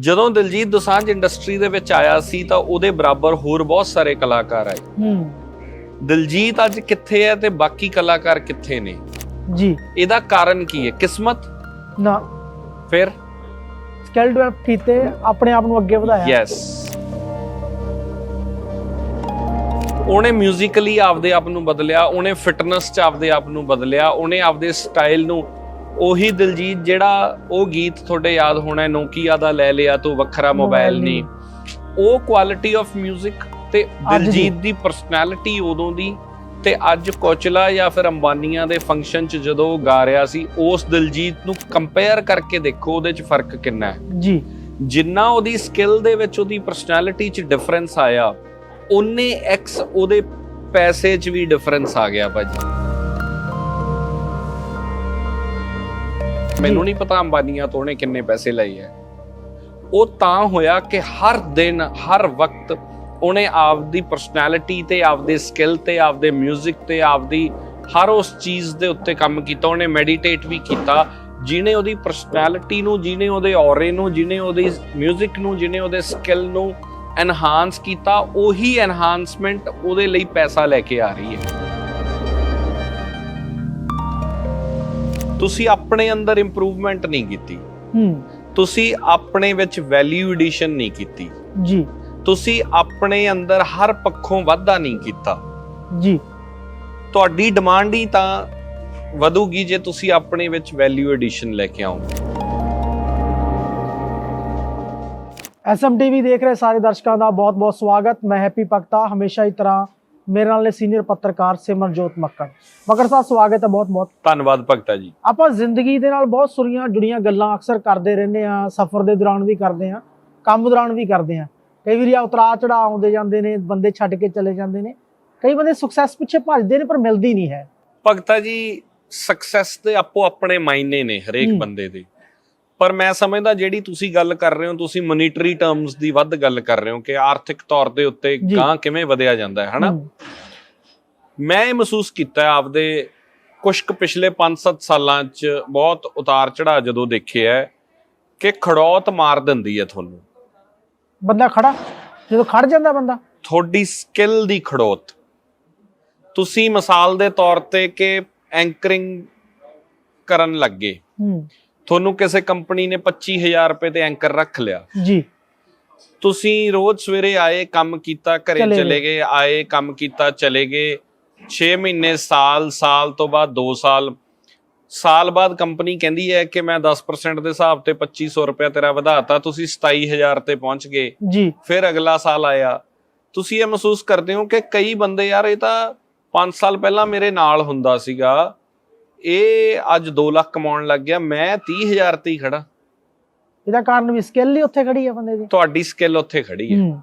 ਜਦੋਂ ਦਿਲਜੀਤ ਦੋਸਾਂਝ ਇੰਡਸਟਰੀ ਦੇ ਵਿੱਚ ਆਇਆ ਸੀ ਤਾਂ ਉਹਦੇ ਬਰਾਬਰ ਹੋਰ ਬਹੁਤ ਸਾਰੇ ਕਲਾਕਾਰ ਆਏ। ਹੂੰ। ਦਿਲਜੀਤ ਅੱਜ ਕਿੱਥੇ ਹੈ ਤੇ ਬਾਕੀ ਕਲਾਕਾਰ ਕਿੱਥੇ ਨੇ? ਜੀ। ਇਹਦਾ ਕਾਰਨ ਕੀ ਹੈ? ਕਿਸਮਤ? ਨਾ। ਫਿਰ? ਸਕਿੱਲ ਡਿਵੈਲਪ ਕੀਤੇ ਆਪਣੇ ਆਪ ਨੂੰ ਅੱਗੇ ਵਧਾਇਆ। ਯੈਸ ਉਹਨੇ ਮਿਊਜ਼ੀਕਲੀ ਆਪਦੇ ਆਪ ਨੂੰ ਬਦਲਿਆ ਉਹਨੇ ਫਿਟਨੈਸ 'ਚ ਆਪਦੇ ਆਪ ਨੂੰ ਬਦਲਿਆ ਉਹਨੇ ਆਪਦੇ ਸਟਾਈਲ ਨੂੰ ਉਹੀ ਦਿਲਜੀਤ ਜਿਹੜਾ ਉਹ ਗੀਤ ਤੁਹਾਡੇ ਯਾਦ ਹੋਣਾ ਹੈ, ਨੋਕੀਆ ਦਾ ਲੈ ਲਿਆ ਤੂੰ ਵੱਖਰਾ ਮੋਬਾਈਲ ਨਹੀਂ। ਉਹ ਕੁਆਲਿਟੀ ਆਫ 뮤직 ਤੇ। ਦਿਲਜੀਤ ਦੀ ਪਰਸਨੈਲਿਟੀ ਉਦੋਂ ਦੀ ਤੇ ਅੱਜ ਕੋਚਲਾ ਜਾਂ ਫਿਰ ਅੰਬਾਨੀਆਂ ਦੇ ਫੰਕਸ਼ਨ 'ਚ ਜਦੋਂ ਉਹ ਗਾ ਰਿਹਾ ਸੀ ਉਸ ਦਿਲਜੀਤ ਨੂੰ ਕੰਪੇਅਰ ਕਰਕੇ ਦੇਖੋ ਉਹਦੇ 'ਚ ਫ਼ਰਕ ਕਿੰਨਾ ਹੈ। ਜੀ। ਜਿੰਨਾ ਉਹਦੀ ਸਕਿੱਲ ਦੇ ਵਿੱਚ ਉਹਦੀ ਪਰਸਨੈਲਿਟੀ 'ਚ ਡਿਫਰੈਂਸ ਆਇਆ ਉਹਨੇ ਐਕਸ ਉਹਦੇ ਪੈਸੇ 'ਚ ਵੀ ਡਿਫਰੈਂਸ ਆ ਗਿਆ ਭਾਜੀ। ਮੈਨੂੰ ਨਹੀਂ ਪਤਾ ਅੰਬਾਨੀਆਂ ਤੋਂ ਉਹਨੇ ਕਿੰਨੇ ਪੈਸੇ ਲਏ ਹੈ ਉਹ ਤਾਂ ਹੋਇਆ ਕਿ ਹਰ ਦਿਨ ਹਰ ਵਕਤ ਉਹਨੇ ਆਪਦੀ ਪਰਸਨੈਲਿਟੀ ਤੇ ਆਪਦੇ ਸਕਿੱਲ ਤੇ ਆਪਦੇ 뮤직 ਤੇ ਆਪਦੀ ਹਰ ਉਸ ਚੀਜ਼ ਦੇ ਉੱਤੇ ਕੰਮ ਕੀਤਾ ਉਹਨੇ ਮੈਡੀਟੇਟ ਵੀ ਕੀਤਾ ਜਿਹਨੇ ਉਹਦੀ ਪਰਸਨੈਲਿਟੀ ਨੂੰ ਜਿਹਨੇ ਉਹਦੇ ਔਰੇ ਨੂੰ ਜਿਹਨੇ ਉਹਦੀ 뮤직 ਨੂੰ ਜਿਹਨੇ ਉਹਦੇ ਸਕਿੱਲ ਨੂੰ ਐਨਹਾਂਸ ਕੀਤਾ ਉਹੀ ਐਨਹਾਂਸਮੈਂਟ ਉਹਦੇ ਲਈ ਪੈਸਾ ਲੈ ਕੇ ਆ ਰਹੀ ਹੈ ਤੁਸੀਂ ਆਪਣੇ ਅੰਦਰ ਇੰਪਰੂਵਮੈਂਟ ਨਹੀਂ ਕੀਤੀ। ਹੂੰ। ਤੁਸੀਂ ਆਪਣੇ ਵਿੱਚ ਵੈਲਿਊ ਐਡੀਸ਼ਨ ਨਹੀਂ ਕੀਤੀ। ਜੀ। ਤੁਸੀਂ ਆਪਣੇ ਅੰਦਰ ਹਰ ਪੱਖੋਂ ਵਾਧਾ ਨਹੀਂ ਕੀਤਾ। ਜੀ। ਤੁਹਾਡੀ ਡਿਮਾਂਡ ਹੀ ਤਾਂ ਵਧੂਗੀ ਜੇ ਤੁਸੀਂ ਆਪਣੇ ਵਿੱਚ ਵੈਲਿਊ ਐਡੀਸ਼ਨ ਲੈ ਕੇ ਆਓਗੇ। ਐਸਐਮਟੀਵੀ ਦੇਖ ਰਹੇ ਸਾਰੇ ਦਰਸ਼ਕਾਂ ਦਾ ਬਹੁਤ-ਬਹੁਤ ਸਵਾਗਤ। ਮੈਂ ਹੈਪੀ ਪਕਤਾ ਹਮੇਸ਼ਾ ਹੀ ਤਰ੍ਹਾਂ ਮੇਰੇ ਨਾਲ ਨੇ ਸੀਨੀਅਰ ਪੱਤਰਕਾਰ ਸਿਮਰਜੋਤ ਮੱਕੜ। ਮੱਕੜ ਸਾਹਿਬ ਸਵਾਗਤ ਹੈ ਬਹੁਤ-ਬਹੁਤ ਧੰਨਵਾਦ ਭਗਤਾ ਜੀ। ਆਪਾਂ ਜ਼ਿੰਦਗੀ ਦੇ ਨਾਲ ਬਹੁਤ ਸੁਰੀਆਂ ਜੁੜੀਆਂ ਗੱਲਾਂ ਅਕਸਰ ਕਰਦੇ ਰਹਿੰਦੇ ਆ ਸਫ਼ਰ ਦੇ ਦੌਰਾਨ ਵੀ ਕਰਦੇ ਆ ਕੰਮ ਦੌਰਾਨ ਵੀ ਕਰਦੇ ਆ ਕਈ ਵਾਰੀ ਆ ਉਤਰਾ ਚੜਾ ਆਉਂਦੇ ਜਾਂਦੇ ਨੇ ਬੰਦੇ ਛੱਡ ਕੇ ਚਲੇ ਜਾਂਦੇ ਨੇ। ਕਈ ਬੰਦੇ ਸਕਸੈਸ ਪਿੱਛੇ ਭੱਜਦੇ ਨੇ ਪਰ ਮਿਲਦੀ ਨਹੀਂ ਹੈ। ਭਗਤਾ ਜੀ ਸਕਸੈਸ ਦੇ ਆਪੋ ਆਪਣੇ ਮਾਇਨੇ ਨੇ ਹਰੇਕ। ਬੰਦੇ ਦੇ। ਪਰ ਮੈਂ ਸਮਝਦਾ ਜਿਹੜੀ ਤੁਸੀਂ ਗੱਲ ਕਰ ਰਹੇ ਹੋ ਤੁਸੀਂ ਮੋਨੀਟਰੀ ਟਰਮਸ ਦੀ ਵੱਧ ਗੱਲ ਕਰ ਰਹੇ ਹੋ ਕਿ ਆਰਥਿਕ ਤੌਰ ਦੇ ਉੱਤੇ। ਗਾਂ ਕਿਵੇਂ ਵਧਿਆ ਜਾਂਦਾ ਹੈ ਹਨਾ? ਮੈਂ ਇਹ ਮਹਿਸੂਸ ਕੀਤਾ ਆਪਦੇ ਕੁਝ ਕੁ ਪਿਛਲੇ 5-7 ਸਾਲਾਂ 'ਚ ਬਹੁਤ ਉਤਾਰ ਚੜਾ ਜਦੋਂ ਦੇਖਿਆ ਕਿ ਖੜੌਤ ਮਾਰ ਦਿੰਦੀ ਹੈ ਤੁਹਾਨੂੰ। ਬੰਦਾ ਖੜਾ ਜਦੋਂ ਖੜ ਜਾਂਦਾ ਬੰਦਾ। ਤੁਹਾਡੀ ਸਕਿੱਲ ਦੀ ਖੜੋਤ। ਤੁਸੀਂ ਮਿਸਾਲ ਦੇ ਤੌਰ ਤੇ ਕਿ ਐਂਕਰਿੰਗ ਕਰਨ ਲੱਗੇ। ਹੂੰ। ਤੁਹਾਨੂੰ ਕਿਸੇ ਕੰਪਨੀ ਨੇ 25000 ਰੁਪਏ ਤੇ ਐਂਕਰ ਰੱਖ ਲਿਆ। ਜੀ। ਤੁਸੀਂ ਰੋਜ਼ ਸਵੇਰੇ ਆਏ ਕੰਮ ਕੀਤਾ ਘਰੇ ਚਲੇ ਚਲੇ ਗਏ। ਆਏ ਕੰਮ ਕੀਤਾ ਚਲੇ ਗਏ। 6 ਮਹੀਨੇ ਸਾਲ ਸਾਲ ਤੋਂ ਬਾਅਦ 2 ਸਾਲ ਸਾਲ ਬਾਅਦ ਕੰਪਨੀ ਕਹਿੰਦੀ ਹੈ ਕਿ ਮੈਂ 10% ਦੇ ਹਿਸਾਬ ਤੇ 2500 ਰੁਪਏ ਤੇਰਾ ਵਧਾਤਾ ਤੁਸੀਂ 27000 ਤੇ ਪਹੁੰਚ ਗਏ। ਜੀ। ਫਿਰ ਅਗਲਾ ਸਾਲ ਆਇਆ। ਤੁਸੀਂ ਇਹ ਮਹਿਸੂਸ ਕਰਦੇ ਹੋ ਕਿ ਕਈ ਬੰਦੇ ਯਾਰ ਇਹ ਤਾਂ 5 ਸਾਲ ਪਹਿਲਾਂ ਮੇਰੇ ਨਾਲ ਹੁੰਦਾ ਸੀਗਾ। ਇਹ ਅੱਜ 2 ਲੱਖ ਕਮਾਉਣ ਲੱਗ ਗਿਆ ਮੈਂ 30000 ਤੇ ਹੀ ਖੜਾ ਇਹਦਾ ਕਾਰਨ ਵੀ ਸਕਿੱਲ ਹੀ ਉੱਥੇ ਖੜੀ ਹੈ ਬੰਦੇ ਦੀ। ਤੁਹਾਡੀ ਸਕਿੱਲ ਉੱਥੇ ਖੜੀ ਹੈ।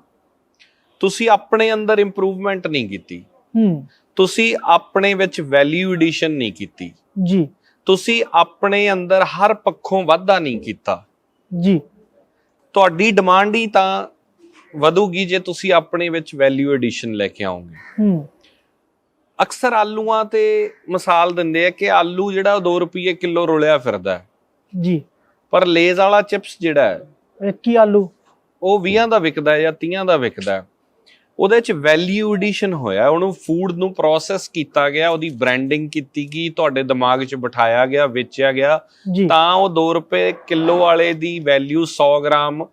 ਤੁਸੀਂ ਆਪਣੇ ਅੰਦਰ ਇੰਪਰੂਵਮੈਂਟ ਨਹੀਂ ਕੀਤੀ। ਤੁਸੀਂ ਆਪਣੇ ਵਿੱਚ ਵੈਲਿਊ ਐਡੀਸ਼ਨ ਨਹੀਂ ਕੀਤੀ। ਜੀ। ਤੁਸੀਂ ਆਪਣੇ ਅੰਦਰ ਹਰ ਪੱਖੋਂ ਵਾਧਾ ਨਹੀਂ ਕੀਤਾ। ਜੀ। ਤੁਹਾਡੀ ਡਿਮਾਂਡ ਹੀ ਤਾਂ ਵਧੂਗੀ ਜੇ ਤੁਸੀਂ ਆਪਣੇ ਵਿੱਚ ਵੈਲਿਊ ਐਡੀਸ਼ਨ ਲੈ ਕੇ ਆਓਗੇ। ਹੂੰ। ਅਕਸਰ ਆਲੂਆਂ ਤੇ ਮਿਸਾਲ ਦਿੰਦੇ ਆ ਕਿ ਆਲੂ ਜਿਹੜਾ 2 ਰੁਪਏ ਕਿਲੋ ਰੁਲਿਆ ਫਿਰਦਾ। ਜੀ। ਪਰ ਲੇਜ਼ ਵਾਲਾ ਚਿਪਸ ਜਿਹੜਾ ਹੈ ਹੀ ਆਲੂ? ਉਹ 20 ਦਾ ਵਿਕਦਾ ਹੈ ਜਾਂ 30 ਦਾ ਵਿਕਦਾ। ਉਹਦੇ ਚ ਵੈਲਿਊ ਐਡੀਸ਼ਨ ਹੋਇਆ ਉਹਨੂੰ ਫੂਡ ਨੂੰ ਪ੍ਰੋਸੈਸ ਕੀਤਾ ਗਿਆ ਉਹਦੀ ਬ੍ਰਾਂਡਿੰਗ ਕੀਤੀ ਗਈ ਤੁਹਾਡੇ ਦਿਮਾਗ 'ਚ ਬਿਠਾਇਆ ਗਿਆ ਵੇਚਿਆ ਗਿਆ। ਤਾਂ ਉਹ 2 ਰੁਪਏ ਕਿਲੋ ਵਾਲੇ ਦੀ ਵੈਲਿਊ 100 ਗ੍ਰਾਮ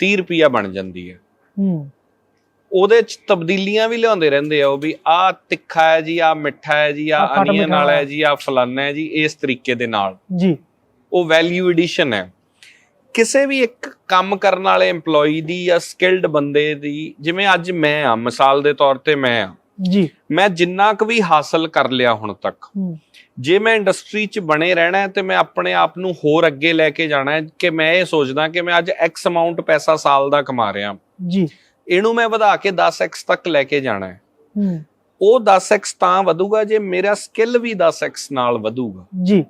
30 ਰੁਪਿਆ ਬਣ ਜਾਂਦੀ ਹੈ। ਹੂੰ। ਉਹਦੇ ਚ ਤਬਦੀਲੀਆਂ ਵੀ ਲਿਆਉਂਦੇ ਰਹਿੰਦੇ ਆ ਉਹ ਵੀ ਆਹ ਤਿੱਖਾ ਹੈ ਜੀ ਆਹ ਮਿੱਠਾ ਹੈ ਜੀ ਆਹ ਆਹ ਖੱਟ ਅਨੀਅਨ ਮਿੱਠਾ ਵਾਲਾ ਹੈ। ਜੀ ਆਹ ਫਲਾਨਾ ਹੈ ਜੀ ਇਸ ਤਰੀਕੇ ਦੇ ਨਾਲ। ਜੀ। ਉਹ ਵੈਲਿਊ ਐਡੀਸ਼ਨ ਹੈ। ਕਿਸੇ ਵੀ ਇੱਕ ਕੰਮ ਕਰਨ ਵਾਲੇ EMPLOYE ਦੀ ਜਾਂ ਸਕਿਲਡ ਬੰਦੇ ਦੀ ਜਿਵੇਂ ਅੱਜ ਮੈਂ ਆ ਮਿਸਾਲ ਦੇ ਤੌਰ ਤੇ ਮੈਂ ਆ। ਜੀ। ਮੈਂ ਜਿੰਨਾ ਕੁ ਵੀ ਹਾਸਲ ਕਰ ਲਿਆ ਹੁਣ ਤੱਕ ਹੂੰ। ਜੇ ਮੈਂ ਇੰਡਸਟਰੀ 'ਚ ਬਣੇ ਰਹਿਣਾ ਹੈ ਤੇ ਮੈਂ ਆਪਣੇ ਆਪ ਨੂੰ ਹੋਰ ਅੱਗੇ ਲੈ ਕੇ ਜਾਣਾ ਹੈ ਕਿ ਮੈਂ ਇਹ ਸੋਚਦਾ ਕਿ ਮੈਂ ਅੱਜ X ਅਮਾਉਂਟ ਪੈਸਾ ਸਾਲ ਦਾ ਕਮਾ ਰਿਹਾ। ਜੀ। ਇਹਨੂੰ ਮੈਂ ਵਧਾ ਕੇ 10x ਤੱਕ ਲੈ ਕੇ ਜਾਣਾ ਹੈ। ਹੂੰ। ਉਹ 10x ਤਾਂ ਵਧੂਗਾ ਜੇ ਮੇਰਾ ਸਕਿੱਲ ਵੀ 10x ਨਾਲ ਵਧੂਗਾ। ਜੀ।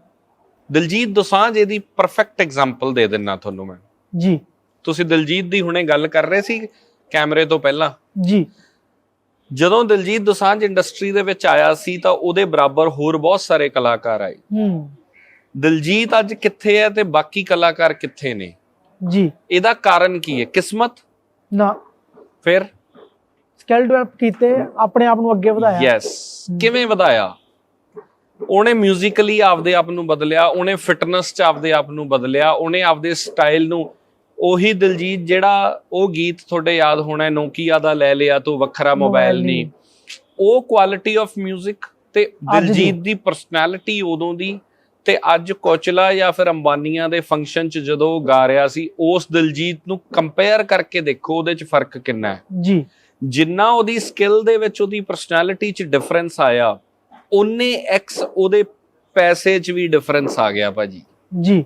ਦਿਲਜੀਤ ਦੋਸਾਂਝ ਇਹਦੀ ਪਰਫੈਕਟ ਐਗਜ਼ਾਮਪਲ ਦੇ ਦਿੰਨਾ ਤੁਹਾਨੂੰ ਮੈਂ। ਜੀ। ਤੁਸੀਂ ਦਿਲਜੀਤ ਦੀ ਹੁਣੇ ਗੱਲ ਕਰ ਰਹੇ ਸੀ ਕੈਮਰੇ ਤੋਂ ਪਹਿਲਾਂ। ਜੀ। ਜਦੋਂ ਦਿਲਜੀਤ ਦੋਸਾਂਝ ਇੰਡਸਟਰੀ ਦੇ ਵਿੱਚ ਆਇਆ ਸੀ ਤਾਂ ਉਹਦੇ ਬਰਾਬਰ ਹੋਰ ਬਹੁਤ ਸਾਰੇ ਕਲਾਕਾਰ ਆਏ। ਹੂੰ। ਦਿਲਜੀਤ ਅੱਜ ਕਿੱਥੇ ਹੈ ਤੇ ਬਾਕੀ ਕਲਾਕਾਰ ਕਿੱਥੇ ਨੇ? ਜੀ। ਇਹਦਾ ਕਾਰਨ ਕੀ ਹੈ? ਕਿਸਮਤ? ਨਾ। ਫਿਰ? ਸਕਿੱਲ ਡਿਵੈਲਪ ਕੀਤੇ ਆਪਣੇ ਆਪ ਨੂੰ ਅੱਗੇ ਵਧਾਇਆ। ਯੈਸ ਕਿਵੇਂ ਵਧਾਇਆ? ਉਹਨੇ ਮਿਊਜ਼ੀਕਲੀ ਆਪਦੇ ਆਪ ਨੂੰ ਬਦਲਿਆ ਉਹਨੇ ਫਿਟਨੈਸ ਚ ਆਪਦੇ ਆਪ ਨੂੰ ਬਦਲਿਆ ਉਹਨੇ ਆਪਦੇ ਸਟਾਈਲ ਨੂੰ ਉਹੀ ਦਿਲਜੀਤ ਜਿਹੜਾ ਉਹ ਗੀਤ ਤੁਹਾਡੇ ਯਾਦ ਹੋਣਾ ਨੋਕੀਆ ਦਾ ਲੈ ਲਿਆ ਤੂੰ ਵੱਖਰਾ ਮੋਬਾਈਲ ਨਹੀਂ। ਉਹ ਕੁਆਲਿਟੀ ਆਫ 뮤직 ਤੇ। ਦਿਲਜੀਤ ਦੀ ਪਰਸਨੈਲਿਟੀ ਉਦੋਂ ਦੀ ਤੇ ਅੱਜ ਕੋਚਲਾ ਜਾਂ ਫਿਰ ਅੰਬਾਨੀਆਂ ਦੇ ਫੰਕਸ਼ਨ ਚ ਜਦੋਂ ਗਾ ਰਿਹਾ ਸੀ ਉਸ ਦਿਲਜੀਤ ਨੂੰ ਕੰਪੇਅਰ ਕਰਕੇ ਦੇਖੋ ਉਹਦੇ ਚ ਫ਼ਰਕ ਕਿੰਨਾ ਹੈ? ਜੀ। ਜਿੰਨਾ ਉਹਦੀ ਸਕਿੱਲ ਦੇ ਵਿੱਚ ਉਹਦੀ ਪਰਸਨੈਲਿਟੀ 'ਚ ਡਿਫਰੈਂਸ ਆਇਆ ਉਹਨੇ ਐਕਸ ਉਹਦੇ ਪੈਸੇ 'ਚ ਵੀ ਡਿਫਰੈਂਸ ਆ ਗਿਆ ਭਾਜੀ। ਜੀ।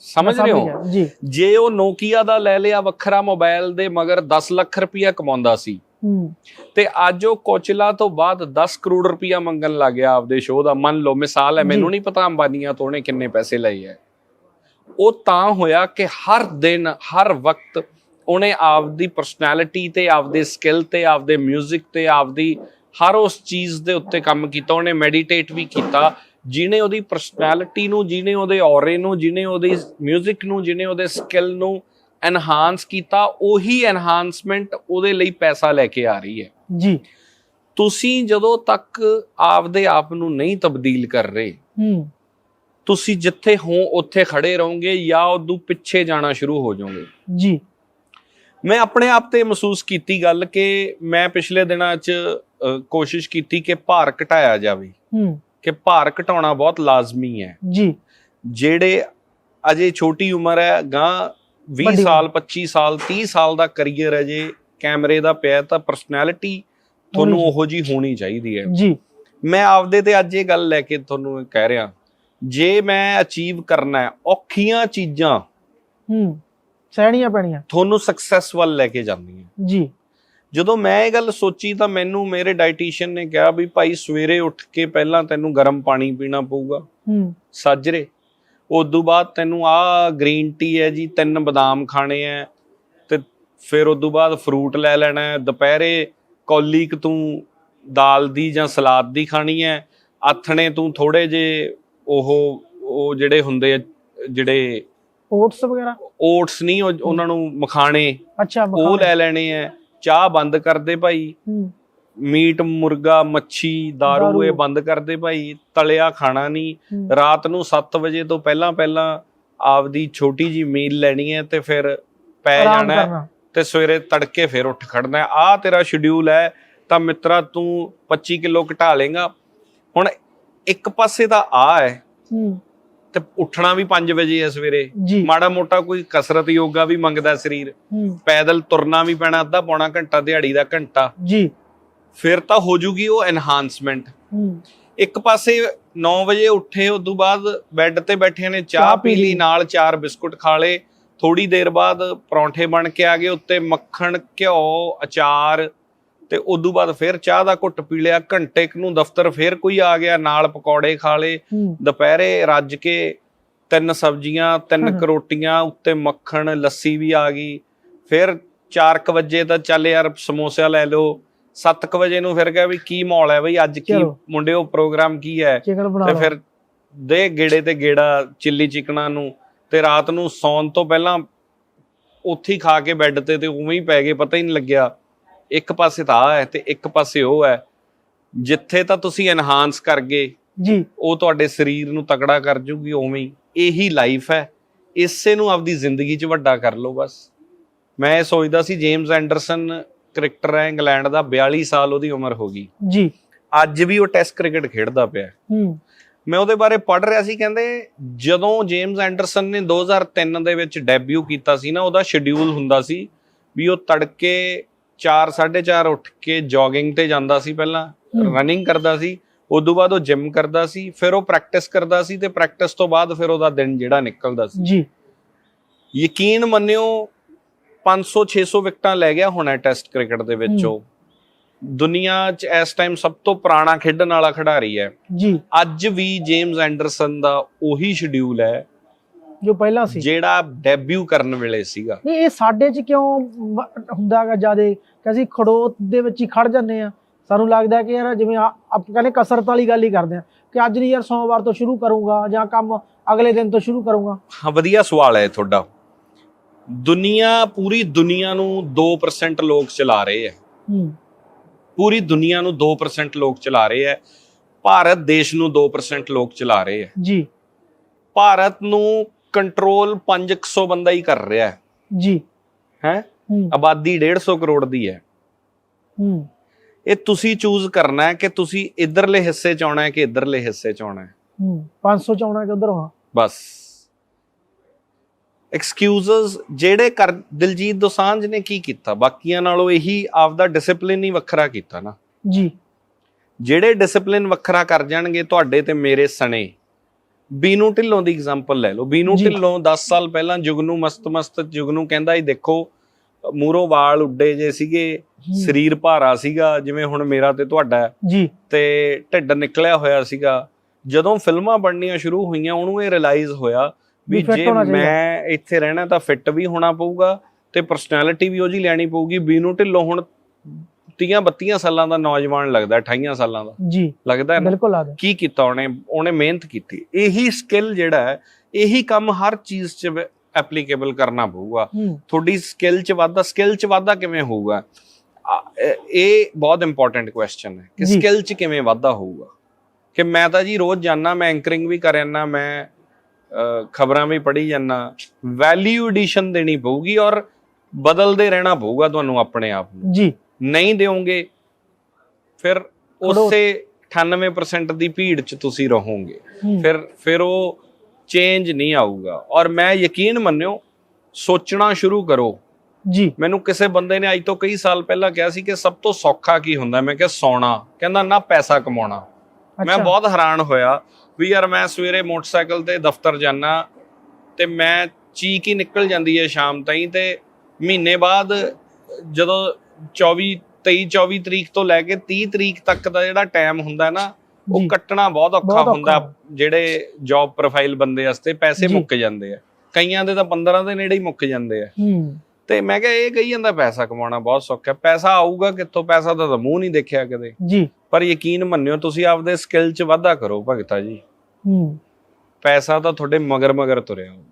ਸਮਝ ਰਹੇ ਹੋ? ਜੀ। ਜੇ ਉਹ ਨੋਕੀਆ ਦਾ ਲੈ ਲਿਆ ਵੱਖਰਾ ਮੋਬਾਈਲ ਦੇ ਮਗਰ 10 ਲੱਖ ਰੁਪਇਆ ਕਮਾਉਂਦਾ ਸੀ ਤੇ ਅੱਜ ਉਹ ਕੋਚਲਾ ਤੋਂ ਬਾਅਦ 10 ਕਰੋੜ ਰੁਪਇਆ ਮੰਗਣ ਲੱਗ ਗਿਆ ਆਪਦੇ ਸ਼ੋਅ ਦਾ ਮੰਨ ਲਓ ਮਿਸਾਲ ਹੈ ਜੀ। ਮੈਨੂੰ ਨਹੀਂ ਪਤਾ ਅੰਬਾਨੀਆਂ ਤੋਂ ਉਹਨੇ ਕਿੰਨੇ ਪੈਸੇ ਲਏ ਹੈ ਉਹ ਤਾਂ ਹੋਇਆ ਕਿ ਹਰ ਦਿਨ ਹਰ ਵਕਤ ਉਹਨੇ ਆਪਦੀ ਪਰਸਨੈਲਿਟੀ ਤੇ ਆਪਦੇ ਸਕਿੱਲ ਤੇ ਆਪਦੇ 뮤직 ਤੇ ਆਪਦੀ ਹਰ ਉਸ ਚੀਜ਼ ਦੇ ਉੱਤੇ ਕੰਮ ਕੀਤਾ ਉਹਨੇ ਮੈਡੀਟੇਟ ਵੀ ਕੀਤਾ ਜਿਹਨੇ ਉਹਦੀ ਪਰਸਨੈਲਿਟੀ ਨੂੰ ਜਿਹਨੇ ਉਹਦੇ ਔਰੇ ਨੂੰ ਜਿਹਨੇ ਉਹਦੀ 뮤직 ਨੂੰ ਜਿਹਨੇ ਉਹਦੇ ਸਕਿੱਲ ਨੂੰ ਐਨਹਾਂਸ ਕੀਤਾ ਉਹੀ ਐਨਹਾਂਸਮੈਂਟ ਉਹਦੇ ਲਈ ਪੈਸਾ ਲੈ ਕੇ ਆ ਰਹੀ ਹੈ। ਜੀ। ਤੁਸੀਂ ਜਦੋਂ ਤੱਕ ਆਪਦੇ ਆਪ ਨੂੰ ਨਹੀਂ ਤਬਦੀਲ ਕਰ ਰਹੇ ਹੂੰ। ਤੁਸੀਂ ਜਿੱਥੇ ਹੋ ਉੱਥੇ ਖੜੇ ਰਹੋਗੇ ਜਾਂ ਉਦੋਂ ਪਿੱਛੇ ਜਾਣਾ ਸ਼ੁਰੂ ਹੋ ਜਾਓਗੇ। ਜੀ। ਮੈਂ ਆਪਣੇ ਆਪ ਤੇ ਮਹਿਸੂਸ ਕੀਤੀ ਗੱਲ ਕਿ ਮੈਂ ਪਿਛਲੇ ਦਿਨਾਂ 'ਚ ਕੋਸ਼ਿਸ਼ ਕੀਤੀ ਕਿ ਭਾਰ ਘਟਾਇਆ ਜਾਵੇ। ਹੂੰ। ਕਿ ਭਾਰ ਘਟਾਉਣਾ ਬਹੁਤ ਲਾਜ਼ਮੀ ਹੈ। ਜੀ। ਜਿਹੜੇ ਅਜੇ ਛੋਟੀ ਉਮਰ ਹੈ ਗਾਂ 20 ਵੱਡੀ ਸਾਲ 25 ਸਾਲ 30 ਸਾਲ ਦਾ ਕਰੀਅਰ ਹੈ ਜੇ ਕੈਮਰੇ ਦਾ ਪਿਆ ਤਾਂ ਪਰਸਨੈਲਿਟੀ ਤੁਹਾਨੂੰ ਉਹੋ ਜੀ ਹੋਣੀ ਚਾਹੀਦੀ ਹੈ। ਜੀ। ਮੈਂ ਆਪਦੇ ਤੇ ਅੱਜ ਇਹ ਗੱਲ ਲੈ ਕੇ ਤੁਹਾਨੂੰ ਕਹਿ ਰਿਹਾ ਜੇ ਮੈਂ ਅਚੀਵ ਕਰਨਾ ਹੈ ਔਖੀਆਂ ਚੀਜ਼ਾਂ ਹੂੰ ਸਹਿਣੀਆਂ ਪੈਣੀਆਂ। ਤੁਹਾਨੂੰ ਸਕਸੈਸ ਵੱਲ ਲੈ ਕੇ ਜਾਂਦੀਆਂ। ਜੀ। ਜਦੋਂ ਮੈਂ ਇਹ ਗੱਲ ਸੋਚੀ ਤਾਂ ਮੈਨੂੰ ਮੇਰੇ ਡਾਈਟੀਸ਼ੀਅਨ ਨੇ ਕਿਹਾ ਵੀ ਭਾਈ ਸਵੇਰੇ ਉੱਠ ਕੇ ਪਹਿਲਾਂ ਤੈਨੂੰ ਗਰਮ ਪਾਣੀ ਪੀਣਾ ਪਊਗਾ। ਹੂੰ। ਸਾਜਰੇ। ਉਦੋਂ ਬਾਅਦ ਤੈਨੂੰ ਆਹ ਗ੍ਰੀਨ ਟੀ ਹੈ ਜੀ ਤਿੰਨ ਬਦਾਮ ਖਾਣੇ ਐ ਤੇ ਫਿਰ ਉਦੋਂ ਬਾਅਦ ਫਰੂਟ ਲੈ ਲੈਣਾ ਹੈ। ਦੁਪਹਿਰੇ ਕੌਲੀ ਕੁ ਤੂੰ ਦਾਲ ਦੀ ਜਾਂ ਸਲਾਦ ਦੀ ਖਾਣੀ ਹੈ ਆਥਣੇ ਤੂੰ ਥੋੜੇ ਜੇ ਉਹ ਉਹ ਜਿਹੜੇ ਹੁੰਦੇ ਆ ਜਿਹੜੇ ਓਟਸ ਵਗੈਰਾ? ਓਟਸ ਨਹੀਂ ਉਹ- ਉਹਨਾਂ ਨੂੰ ਮਖਾਣੇ। ਅੱਛਾ ਉਹ। ਲੈ ਲੈਣੇ ਐ ਚਾਹ ਬੰਦ ਕਰ ਦੇ ਭਾਈ। ਹੂੰ। ਮੀਟ ਮੁਰਗਾ ਮੱਛੀ दारू। ਇਹ ਬੰਦ ਕਰ ਦੇ ਭਾਈ ਤਲਿਆ ਖਾਣਾ ਨਹੀਂ। ਰਾਤ ਨੂੰ 7 ਵਜੇ ਤੋਂ ਪਹਿਲਾਂ ਪਹਿਲਾਂ ਆਪਦੀ ਛੋਟੀ ਜੀ ਮੀਲ ਲੈਣੀ ਹੈ ਤੇ ਫਿਰ ਪੈ ਜਾਣਾ ਤੇ ਸਵੇਰੇ ਤੜਕੇ ਫਿਰ ਉੱਠ ਖੜਨਾ ਆ ਤੇਰਾ ਸ਼ਡਿਊਲ ਹੈ ਤਾਂ ਮਿੱਤਰਾ ਤੂੰ 25 ਕਿਲੋ ਘਟਾ ਲੇਗਾ। ਹੁਣ ਇੱਕ ਪਾਸੇ ਤਾਂ ਆ ਹੈ ਤੇ ਉੱਠਣਾ ਵੀ 5 ਵਜੇ ਹੈ ਸਵੇਰੇ। ਮਾੜਾ ਮੋਟਾ ਕੋਈ ਕਸਰਤ ਯੋਗਾ ਵੀ ਮੰਗਦਾ ਸਰੀਰ। ਪੈਦਲ ਤੁਰਨਾ ਵੀ ਪੈਣਾ ਅੱਧਾ ਪੌਣਾ ਘੰਟਾ ਦਿਹਾੜੀ ਦਾ ਘੰਟਾ। ਜੀ। ਫਿਰ ਤਾਂ ਹੋ ਜੂਗੀ ਉਹ ਐਨਹਾਂਸਮੈਂਟ ਇੱਕ ਪਾਸੇ 9 ਵਜੇ ਉੱਠੇ ਉਦੋਂ ਬਾਅਦ ਬੈੱਡ ਤੇ ਬੈਠੇ ਨੇ ਚਾਹ ਪੀ ਲਈ। ਨਾਲ ਚਾਰ ਬਿਸਕੁਟ ਖਾ ਲਏ। ਥੋੜੀ ਦੇਰ ਬਾਅਦ ਪਰੌਂਠੇ ਬਣ ਕੇ ਆ ਗਏ ਉੱਤੇ ਮੱਖਣ ਘਿਓ ਅਚਾਰ ਤੇ ਉਦੋਂ ਬਾਅਦ ਫਿਰ ਚਾਹ ਦਾ ਘੁੱਟ ਪੀ ਲਿਆ। ਘੰਟੇ ਕੁ ਨੂੰ ਦਫ਼ਤਰ ਫਿਰ ਕੋਈ ਆ ਗਿਆ ਨਾਲ ਪਕੌੜੇ ਖਾ ਲਏ। ਦੁਪਹਿਰੇ ਰੱਜ ਕੇ ਤਿੰਨ ਸਬਜ਼ੀਆਂ ਤਿੰਨ। ਕਰੋਟੀਆਂ ਉੱਤੇ ਮੱਖਣ ਲੱਸੀ ਵੀ ਆ ਗਈ। ਫਿਰ 4:00 ਵਜੇ ਤਾਂ ਚੱਲ ਯਾਰ ਸਮੋਸਿਆ ਲੈ ਲਓ 7:00 ਵਜੇ ਨੂੰ ਫਿਰ ਕਿਹਾ ਵੀ ਕੀ ਮਾਹੌਲ ਹੈ ਬਈ ਅੱਜ ਕੀ ਚਲੋ। ਮੁੰਡਿਓ ਪ੍ਰੋਗਰਾਮ ਕੀ ਹੈ? ਚਿਕਨ ਬਣਾ ਤੇ ਲਓ। ਫਿਰ ਦੇ ਗੇੜੇ ਤੇ ਗੇੜਾ ਚਿੱਲੀ ਚਿਕਨਾਂ ਨੂੰ ਤੇ ਰਾਤ ਨੂੰ ਸੌਣ ਤੋਂ ਪਹਿਲਾਂ ਉੱਥੇ ਹੀ ਖਾ ਕੇ ਬੈੱਡ ਤੇ ਤੇ ਉਵੇਂ ਹੀ ਪੈ ਗਏ ਪਤਾ ਹੀ ਨਹੀਂ ਲੱਗਿਆ। ਇੱਕ ਪਾਸੇ ਤਾਂ ਆ ਹੈ ਤੇ ਇੱਕ ਪਾਸੇ ਉਹ ਹੈ। ਜਿੱਥੇ ਤਾਂ ਤੁਸੀਂ ਐਨਹਾਂਸ ਕਰ ਗਏ ਜੀ। ਉਹ ਤੁਹਾਡੇ ਸਰੀਰ ਨੂੰ ਤਕੜਾ ਕਰ ਜੂਗੀ ਉਵੇਂ ਹੀ। ਇਹੀ ਲਾਈਫ ਹੈ। ਇਸੇ ਨੂੰ ਆਪਦੀ ਜ਼ਿੰਦਗੀ 'ਚ ਵੱਡਾ ਕਰ ਲਓ ਬਸ। ਮੈਂ ਇਹ ਸੋਚਦਾ ਸੀ ਜੇਮਸ ਐਂਡਰਸਨ ਕ੍ਰਿਕਟਰ ਹੈ ਇੰਗਲੈਂਡ ਦਾ 42 ਸਾਲ ਉਹਦੀ ਉਮਰ ਹੋ ਗਈ। ਜੀ। ਅੱਜ ਵੀ ਉਹ ਟੈਸਟ ਕ੍ਰਿਕਟ ਖੇਡਦਾ ਪਿਆ ਹੂੰ। ਮੈਂ ਉਹਦੇ ਬਾਰੇ ਪੜ੍ਹ ਰਿਹਾ ਸੀ ਕਹਿੰਦੇ ਜਦੋਂ ਜੇਮਸ ਐਂਡਰਸਨ ਨੇ 2003 ਦੇ ਵਿੱਚ ਡੈਬਿਊ ਕੀਤਾ ਸੀ ਨਾ ਉਹਦਾ ਸ਼ਡਿਊਲ ਹੁੰਦਾ ਸੀ ਵੀ ਉਹ ਤੜਕੇ 4 4:30 ਉੱਠ ਕੇ ਜੋਗਿੰਗ ਤੇ ਜਾਂਦਾ ਸੀ ਪਹਿਲਾਂ। ਰਨਿੰਗ ਕਰਦਾ ਸੀ ਉਦੋਂ ਬਾਅਦ ਉਹ ਜਿਮ ਕਰਦਾ ਸੀ ਫਿਰ ਉਹ ਪ੍ਰੈਕਟਿਸ ਕਰਦਾ ਸੀ ਤੇ ਪ੍ਰੈਕਟਿਸ ਤੋਂ ਬਾਅਦ ਫਿਰ ਉਹਦਾ ਦਿਨ ਜਿਹੜਾ ਨਿਕਲਦਾ ਸੀ। ਜੀ। ਯਕੀਨ ਮੰਨਿਓ 500 600 ਵਿਕਟਾਂ ਲੈ ਗਿਆ ਹੋਣਾ ਟੈਸਟ ਕ੍ਰਿਕਟ ਦੇ ਵਿੱਚ। ਉਹ। ਦੁਨੀਆ 'ਚ ਇਸ ਟਾਈਮ ਸਭ ਤੋਂ ਪੁਰਾਣਾ ਖੇਡਣ ਵਾਲਾ ਖਿਡਾਰੀ ਹੈ। ਜੀ। ਅੱਜ ਵੀ ਜੇਮਸ ਐਂਡਰਸਨ ਦਾ ਉਹੀ ਸ਼ਡਿਊਲ ਹੈ ਜੋ ਪਹਿਲਾਂ ਸੀ। ਜਿਹੜਾ ਡੈਬਿਊ ਕਰਨ ਵੇਲੇ ਸੀਗਾ। ਨਹੀਂ ਇਹ ਸਾਡੇ ਚ ਕਿਉਂ ਹੁੰਦਾਗਾ ਜਿਆਦੇ? ਕਿ ਅਸੀਂ ਖੜੋਤ ਦੇ ਵਿੱਚ ਹੀ ਖੜ ਜਾਂਦੇ ਆ ਸਾਨੂੰ ਲੱਗਦਾ ਕਿ ਯਾਰ ਜਿਵੇਂ ਆਪਾਂ ਕਹਿੰਦੇ ਕਸਰਤ ਵਾਲੀ ਗੱਲ ਹੀ ਕਰਦੇ ਆ ਕਿ ਅੱਜ ਨਹੀਂ ਯਾਰ ਸੋਮਵਾਰ ਤੋਂ ਸ਼ੁਰੂ ਕਰੂੰਗਾ ਜਾਂ ਕੰਮ ਅਗਲੇ ਦਿਨ ਤੋਂ ਸ਼ੁਰੂ ਕਰੂੰਗਾ। ਹਾਂ ਵਧੀਆ ਸਵਾਲ ਹੈ ਤੁਹਾਡਾ। ਦੁਨੀਆ ਪੂਰੀ ਦੁਨੀਆ ਨੂੰ 2% ਲੋਕ ਚਲਾ ਰਹੇ ਹੈ। ਹੂੰ। ਪੂਰੀ ਦੁਨੀਆ ਨੂੰ 2% ਲੋਕ ਚਲਾ ਰਹੇ ਹੈ। ਭਾਰਤ ਦੇਸ਼ ਨੂੰ 2% ਲੋਕ ਚਲਾ ਰਹੇ ਹੈ। ਜੀ। ਭਾਰਤ ਨੂੰ ਕੰਟਰੋਲ 500 ਬੰਦਾ ਹੀ ਕਰ ਰਿਹਾ ਹੈ। ਜੀ। ਹੈ? ਹੂੰ। ਆਬਾਦੀ 150 ਕਰੋੜ ਦੀ ਹੈ। ਹੂੰ। ਇਹ ਤੁਸੀਂ ਚੂਜ਼ ਕਰਨਾ ਹੈ ਕਿ ਤੁਸੀਂ ਇਧਰਲੇ ਹਿੱਸੇ ਚ ਆਉਣਾ ਹੈ ਕਿ ਇਧਰਲੇ ਹਿੱਸੇ ਚ ਆਉਣਾ ਹੈ। ਹੂੰ। 500 ਚਾਉਣਾ ਕਿ ਉਧਰ? ਹੋਣਾ ਬਸ। ਐਕਸਕਿਊਜ਼ਸ ਜਿਹੜੇ ਕਰ ਦਿਲਜੀਤ ਦੋਸਾਂਝ ਨੇ ਕੀ ਕੀਤਾ? ਬਾਕੀਆਂ ਨਾਲੋਂ ਇਹੀ ਆਪਦਾ ਡਿਸਪਲਿਨ ਹੀ ਵੱਖਰਾ ਕੀਤਾ ਨਾ। ਜੀ। ਜਿਹੜੇ ਡਿਸਪਲਿਨ ਵੱਖਰਾ ਕਰ ਜਾਣਗੇ ਤੁਹਾਡੇ ਤੇ ਮੇਰੇ ਸਣੇ। ਬੀਨੂ ਢਿੱਲੋਂ ਦੀ ਐਗਜ਼ਾਮਪਲ ਲੈ ਲਓ। ਬੀਨੂ। ਢਿੱਲੋਂ 10 ਸਾਲ ਪਹਿਲਾਂ ਜੁਗਨੂ ਮਸਤ ਮਸਤ ਜੁਗਨੂ ਕਹਿੰਦਾ ਹੀ ਦੇਖੋ ਮੂਰੋਂ ਵਾਲ ਉੱਡੇ ਜੇ ਸੀਗੇ ਸਰੀਰ ਭਾਰਾ ਸੀਗਾ ਜਿਵੇਂ ਹੁਣ ਮੇਰਾ ਤੇ ਤੁਹਾਡਾ ਜੀ। ਤੇ ਢਿੱਡ ਨਿਕਲਿਆ ਹੋਇਆ ਸੀਗਾ। ਜਦੋਂ ਫਿਲਮਾਂ ਬਣਨੀਆਂ ਸ਼ੁਰੂ ਹੋਈਆਂ ਉਹਨੂੰ ਇਹ ਰਿਅਲਾਈਜ਼ ਹੋਇਆ ਵੀ ਜੇ। ਮੈਂ ਇੱਥੇ ਰਹਿਣਾ ਤਾਂ ਫਿੱਟ ਵੀ ਹੋਣਾ ਪਊਗਾ ਤੇ ਪਰਸਨੈਲਿਟੀ ਵੀ ਉਹਦੀ ਲੈਣੀ ਪਊਗੀ। ਬੀਨੂ ਢਿੱਲੋਂ ਹੁਣ 30 32 ਸਾਲਾਂ ਦਾ ਨੌਜਵਾਨ ਲੱਗਦਾ 28 ਸਾਲਾਂ ਦਾ। ਜੀ ਲੱਗਦਾ ਬਿਲਕੁਲ ਕੀ ਕੀਤਾ ਉਹਨੇ? ਉਹਨੇ ਮਿਹਨਤ ਕੀਤੀ। ਇਹੀ ਸਕਿੱਲ ਜਿਹੜਾ ਹੈ ਇਹੀ ਕੰਮ ਹਰ ਚੀਜ਼ 'ਚ ਐਪਲੀਕੇਬਲ ਕਰਨਾ ਪਊਗਾ। ਤੁਹਾਡੀ ਸਕਿੱਲ 'ਚ ਵਾਧਾ ਸਕਿੱਲ 'ਚ ਵਾਧਾ ਕਿਵੇਂ ਹੋਊਗਾ? ਇਹ- ਬਹੁਤ ਇੰਪੋਰਟੈਂਟ ਕੁਐਸਚਨ ਹੈ ਕਿ ਜੀ। ਸਕਿੱਲ 'ਚ ਕਿਵੇਂ ਵਾਧਾ ਹੋਊਗਾ? ਕਿ ਮੈਂ ਤਾਂ ਜੀ ਰੋਜ਼ ਜਾਣਾ ਮੈਂ ਐਂਕਰਿੰਗ ਵੀ ਕਰ ਜਾਂਦਾ ਮੈਂ ਖਬਰਾਂ ਵੀ ਪੜ੍ਹੀ ਜਾਂਦਾ। ਵੈਲਿਊ ਐਡੀਸ਼ਨ ਦੇਣੀ ਪਊਗੀ ਔਰ ਬਦਲਦੇ ਰਹਿਣਾ ਪਊਗਾ ਤੁਹਾਨੂੰ ਆਪਣੇ ਆਪ ਨੂੰ। ਜੀ। ਨਹੀਂ ਦਿਓਗੇ ਫਿਰ। ਉਸੇ 98% ਦੀ ਭੀੜ 'ਚ ਤੁਸੀਂ ਰਹੋਗੇ। ਫਿਰ ਫਿਰ ਉਹ ਚੇਂਜ ਨਹੀਂ ਆਊਗਾ। ਔਰ ਮੈਂ ਯਕੀਨ ਮੰਨਿਓ ਸੋਚਣਾ ਸ਼ੁਰੂ ਕਰੋ। ਜੀ। ਮੈਨੂੰ ਕਿਸੇ ਬੰਦੇ ਨੇ ਅੱਜ ਤੋਂ ਕਈ ਸਾਲ ਪਹਿਲਾਂ ਕਿਹਾ ਸੀ ਕਿ ਸਭ ਤੋਂ ਸੌਖਾ ਕੀ ਹੁੰਦਾ? ਮੈਂ ਕਿਹਾ ਸੌਣਾ। ਕਹਿੰਦਾ ਨਾ ਪੈਸਾ ਕਮਾਉਣਾ। ਮੈਂ ਬਹੁਤ ਹੈਰਾਨ ਹੋਇਆ ਵੀ ਯਾਰ ਮੈਂ ਸਵੇਰੇ ਮੋਟਰਸਾਈਕਲ ਤੇ ਦਫ਼ਤਰ ਜਾਣਾ ਤੇ ਮੈਂ ਚੀਕ ਹੀ ਨਿਕਲ ਜਾਂਦੀ ਹੈ ਸ਼ਾਮ ਤਾਈਂ ਤੇ ਮਹੀਨੇ ਬਾਅਦ ਜਦੋਂ 24 23 24 ਤਰੀਕ ਤੋਂ ਲੈ ਕੇ 30 ਤਰੀਕ ਤੱਕ ਦਾ ਜਿਹੜਾ ਟਾਈਮ ਹੁੰਦਾ ਨਾ ਉਹ ਕੱਟਣਾ ਬਹੁਤ ਔਖਾ ਹੁੰਦਾ। ਜਿਹੜੇ ਜੌਬ ਪ੍ਰੋਫਾਈਲ ਬੰਦੇ ਵਾਸਤੇ ਪੈਸੇ। ਮੁੱਕ ਜਾਂਦੇ ਆ। ਕਈਆਂ ਦੇ ਤਾਂ 15 ਦੇ ਨੇੜੇ ਹੀ ਮੁੱਕ ਜਾਂਦੇ ਆ। ਹੂੰ। ਤੇ ਮੈਂ ਕਿਹਾ ਇਹ ਕਹੀ ਜਾਂਦਾ ਪੈਸਾ ਕਮਾਉਣਾ ਬਹੁਤ ਸੌਖਾ ਹੈ। ਪੈਸਾ ਆਊਗਾ ਕਿੱਥੋਂ? ਪੈਸਾ ਦਾ ਤਾਂ ਮੂੰਹ ਨਹੀਂ ਦੇਖਿਆ ਕਦੇ। ਜੀ। ਪਰ ਯਕੀਨ ਮੰਨਿਓ ਤੁਸੀਂ ਆਪਦੇ ਸਕਿੱਲ 'ਚ ਵਾਧਾ ਕਰੋ ਭਗਤਾ ਜੀ। ਹੂੰ। ਪੈਸਾ ਤਾਂ ਤੁਹਾਡੇ ਮਗਰ ਮਗਰ ਤੁਰਿਆ।